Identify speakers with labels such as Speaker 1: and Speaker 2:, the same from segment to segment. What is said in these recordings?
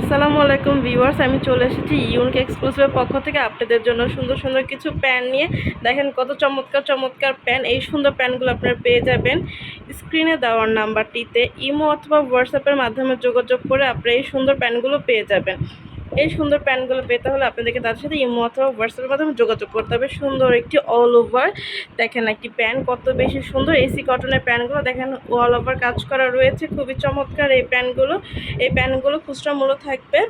Speaker 1: আসসালামু আলাইকুম ভিউয়ার্স, আমি চলে এসেছি ইউনিক এক্সক্লুসিভের পক্ষ থেকে আপনাদের জন্য সুন্দর সুন্দর কিছু প্যান নিয়ে। দেখেন কত চমৎকার চমৎকার প্যান এই সুন্দর প্যানগুলো আপনারা পেয়ে যাবেন স্ক্রিনে দেওয়ার নাম্বারটিতে, ইমো অথবা হোয়াটসঅ্যাপের মাধ্যমে যোগাযোগ করে আপনারা এই সুন্দর প্যানগুলো পেয়ে যাবেন। এই সুন্দর প্যান্টগুলো পেতে হলে আপনাদেরকে তাদের সাথে ইমো অথবা হোয়াটসঅ্যাপের মাধ্যমে যোগাযোগ করতে হবে। সুন্দর একটি অল ওভার দেখেন একটি প্যান্ট কত বেশি সুন্দর। এসি কটনের প্যান্টগুলো দেখেন অল ওভার কাজ করা রয়েছে। খুবই চমৎকার এই প্যান্টগুলো। এই প্যান্টগুলো খুচরা মূল্য থাকবে।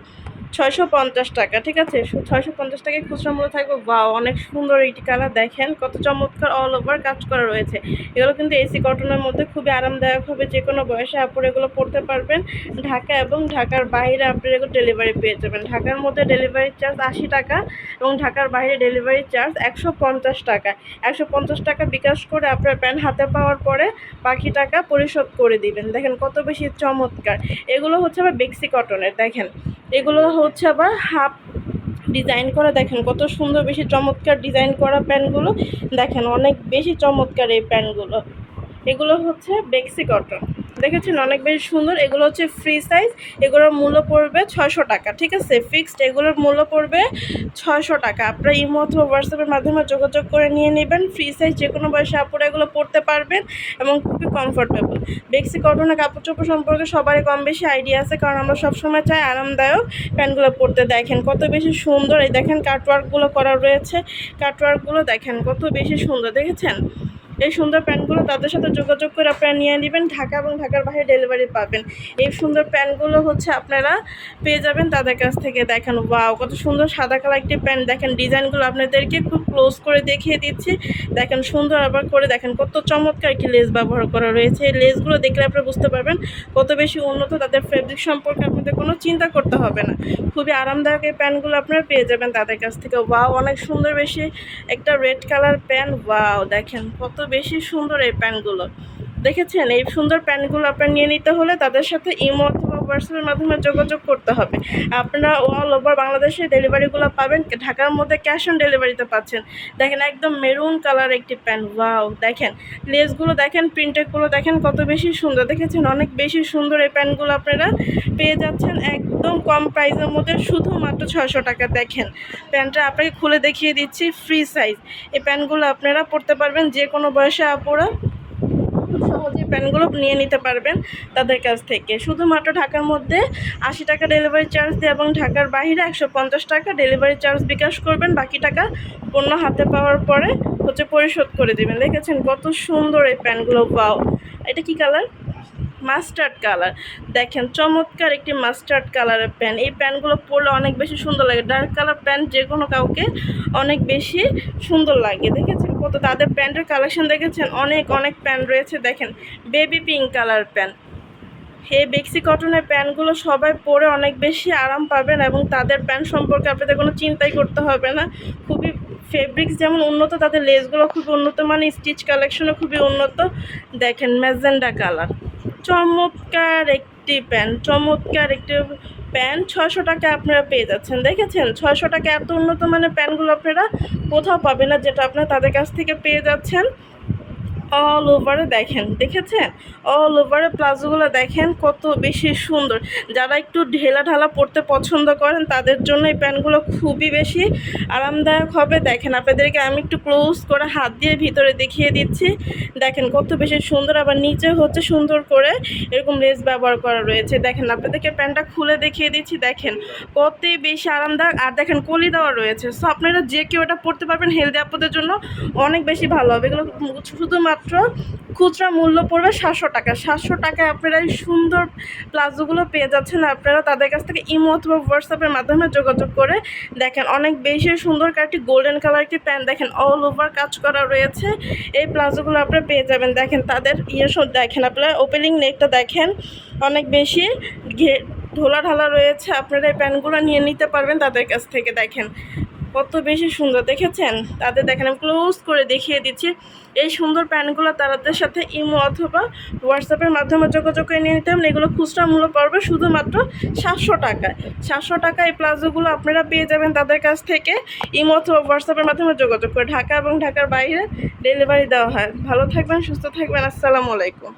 Speaker 1: ছয়শো পঞ্চাশ টাকা, ঠিক আছে? ছয়শো পঞ্চাশ টাকায় খুচরা মূল্য থাকবে। বা অনেক সুন্দর এইটি কালার দেখেন, কত চমৎকার অল ওভার কাজ করা রয়েছে। এগুলো কিন্তু এসি কটনের মধ্যে খুবই আরামদায়ক হবে, যে কোনো বয়সে আপনারা এগুলো পড়তে পারবেন। ঢাকা এবং ঢাকার বাইরে আপনারা এগুলো ডেলিভারি পেয়ে যাবেন। ঢাকার মধ্যে ডেলিভারি চার্জ আশি টাকা এবং ঢাকার বাইরে ডেলিভারি চার্জ একশো পঞ্চাশ টাকা। একশো পঞ্চাশ টাকা বিকাশ করে আপনার প্যান হাতে পাওয়ার পরে বাকি টাকা পরিশোধ করে দিবেন। দেখেন কত বেশি চমৎকার। এগুলো হচ্ছে আবার বেক্সি কটনের দেখেন। এগুলো হচ্ছে আবার হাফ ডিজাইন করা। দেখেন কত সুন্দর বেশি চমৎকার ডিজাইন করা প্যান্টগুলো দেখেন অনেক বেশি চমৎকার এই প্যান্টগুলো এগুলো হচ্ছে বেক্সি কটন। দেখেছেন অনেক বেশি সুন্দর। এগুলো হচ্ছে ফ্রি সাইজ এগুলোর মূল্য পড়বে ছয়শো টাকা, ঠিক আছে? ফিক্সড এগুলোর মূল্য পড়বে ছয়শো টাকা। আপনারা ইমো অথবা হোয়াটসঅ্যাপের মাধ্যমে যোগাযোগ করে নিয়ে নেবেন। ফ্রি সাইজ যে কোনো বয়সে আপুরা এগুলো পরতে পারবেন এবং খুবই কমফোর্টেবল বেক্সি কটনের কাপড় চোপড় সম্পর্কে সবারই কম বেশি আইডিয়া আছে, কারণ আমরা সবসময় চাই আরামদায়ক প্যান্টগুলো পরতে দেখেন। কত বেশি সুন্দর, এই দেখেন কাটওয়ার্কগুলো করা রয়েছে। কাটওয়ার্কগুলো দেখেন কত বেশি সুন্দর, দেখেছেন? এই সুন্দর প্যান্টগুলো তাদের সাথে যোগাযোগ করে আপনারা নিয়ে নেবেন, ঢাকা এবং ঢাকার বাইরে ডেলিভারি পাবেন। এই সুন্দর প্যান্টগুলো হচ্ছে আপনারা পেয়ে যাবেন তাদের কাছ থেকে। দেখেন, ওয়াও, কত সুন্দর সাদা কালার একটি প্যান্ট। দেখেন, ডিজাইনগুলো আপনাদেরকে খুব ক্লোজ করে দেখিয়ে দিচ্ছি। দেখেন, সুন্দর আবার করে দেখেন, কত চমৎকার একটি লেস ব্যবহার করা রয়েছে। এই লেসগুলো দেখলে আপনারা বুঝতে পারবেন, কত বেশি উন্নত তাদের ফেব্রিক সম্পর্কে আপনাদের কোনো চিন্তা করতে হবে না। খুবই আরামদায়ক এই প্যান্টগুলো আপনারা পেয়ে যাবেন তাদের কাছ থেকে। ওয়াও, অনেক সুন্দর বেশি একটা রেড কালার প্যান্ট। ওয়াও, দেখেন, কত বেশি সুন্দর এই প্যান্টগুলো দেখেছেন? এই সুন্দর প্যান্টগুলো আপনার নিয়ে নিতে হলে তাদের সাথে ইমো হোয়াটসঅ্যাপের মাধ্যমে যোগাযোগ করতে হবে। আপনারা অল ওভার বাংলাদেশে ডেলিভারিগুলো পাবেন। ঢাকার মধ্যে ক্যাশ অন ডেলিভারিতে পাচ্ছেন। দেখেন একদম মেরুন কালার একটি প্যান্ট ওয়াও দেখেন। লেসগুলো দেখেন প্রিন্টেডগুলো দেখেন, কত বেশি সুন্দর। দেখেছেন? অনেক বেশি সুন্দর এই প্যান্টগুলো আপনারা পেয়ে যাচ্ছেন একদম কম প্রাইসের মধ্যে, শুধুমাত্র ছয়শো টাকা। দেখেন প্যান্টটা আপনাকে খুলে দেখিয়ে দিচ্ছি ফ্রি সাইজ এই প্যান্টগুলো আপনারা পরতে পারবেন যে কোনো বয়সে আপুরা। খুব সহজেই প্যান্টগুলো নিয়ে নিতে পারবেন তাদের কাছ থেকে। শুধুমাত্র ঢাকার মধ্যে আশি টাকা ডেলিভারি চার্জ দিয়ে এবং ঢাকার বাইরে একশো পঞ্চাশ টাকা ডেলিভারি চার্জ বিকাশ করবেন। বাকি টাকা পণ্য হাতে পাওয়ার পরে হচ্ছে পরিশোধ করে দেবেন। দেখেছেন কত সুন্দর এই প্যান্টগুলো পাও এটা কি কালার মাস্টার্ড কালার। দেখেন, চমৎকার একটি মাস্টার্ড কালারের প্যান্ট। এই প্যান্টগুলো পরলে অনেক বেশি সুন্দর লাগে। ডার্ক কালার প্যান্ট যে কোনো কাউকে অনেক বেশি সুন্দর লাগে। দেখেছেন কত? তাদের প্যান্টের কালেকশন দেখেছেন? অনেক অনেক প্যান্ট রয়েছে। দেখেন বেবি পিঙ্ক কালার প্যান্ট। এই বেক্সি কটনের প্যান্টগুলো সবাই পরে অনেক বেশি আরাম পাবেন এবং তাদের প্যান্ট সম্পর্কে আপনাদের কোনো চিন্তাই করতে হবে না। খুবই ফেব্রিক্স যেমন উন্নত, তাদের লেসগুলো খুবই উন্নত। মানে স্টিচ কালেকশনও খুবই উন্নত। দেখেন, ম্যাজেন্ডা কালার। চমৎকার একটি প্যান্ট, চমৎকার একটি প্যান্ট। ছয়শো টাকা আপনারা পেয়ে যাচ্ছেন। দেখেছেন? ছয়শো টাকা এত উন্নত মানের প্যান্টগুলো আপনারা কোথাও পাবে না, যেটা আপনারা তাদের কাছ থেকে পেয়ে যাচ্ছেন। অল ওভারে দেখেন, দেখেছেন? অল ওভারে প্লাজোগুলো দেখেন, কত বেশি সুন্দর। যারা একটু ঢেলা ঢালা পরতে পছন্দ করেন, তাদের জন্য এই প্যান্টগুলো খুবই বেশি আরামদায়ক হবে। দেখেন, আপনাদেরকে আমি একটু ক্লোজ করে হাত দিয়ে ভিতরে দেখিয়ে দিচ্ছি। দেখেন, কত বেশি সুন্দর, আবার নিচে হচ্ছে সুন্দর করে এরকম লেস ব্যবহার করা রয়েছে। দেখেন, আপনাদেরকে প্যান্টটা খুলে দেখিয়ে দিচ্ছি। দেখেন, কত বেশি আরামদায়ক। আর দেখেন, কলি দেওয়া রয়েছে। সো আপনারা যে কেউ এটা পড়তে পারবেন, হেলদি আপদের জন্য অনেক বেশি ভালো হবে। এগুলো শুধুমাত্র খুচরা মূল্য পড়বে সাতশো টাকা। সাতশো টাকায় আপনারা এই সুন্দর প্লাজোগুলো পেয়ে যাচ্ছেন। আপনারা তাদের কাছ থেকে ইমো অথবা হোয়াটসঅ্যাপের মাধ্যমে যোগাযোগ করে দেখেন। অনেক বেশি সুন্দর একটি গোল্ডেন কালার একটি প্যান্ট দেখেন। অল ওভার কাজ করা রয়েছে। এই প্লাজোগুলো আপনারা পেয়ে যাবেন। দেখেন তাদের ইয়ে দেখেন আপনারা ওপেনিং নেকটা দেখেন। অনেক বেশি ঘে, ঢোলা ঢালা রয়েছে। আপনারা এই প্যান্টগুলো নিয়ে নিতে পারবেন তাদের কাছ থেকে। দেখেন কত বেশি সুন্দর, দেখেছেন? তাদের দেখেন, আমি ক্লোজ করে দেখিয়ে দিচ্ছি। এই সুন্দর প্যান্টগুলো তাদের সাথে ইমো অথবা হোয়াটসঅ্যাপের মাধ্যমে যোগাযোগ করে নিয়ে নিতে হবে এগুলো খুচরা মূল্য পড়বে শুধুমাত্র সাতশো টাকায় সাতশো টাকা এই প্লাজোগুলো আপনারা পেয়ে যাবেন তাদের কাছ থেকে। ইমো অথবা হোয়াটসঅ্যাপের মাধ্যমে যোগাযোগ করে ঢাকা এবং ঢাকার বাইরে ডেলিভারি দেওয়া হয়। ভালো থাকবেন, সুস্থ থাকবেন। আসসালামু আলাইকুম।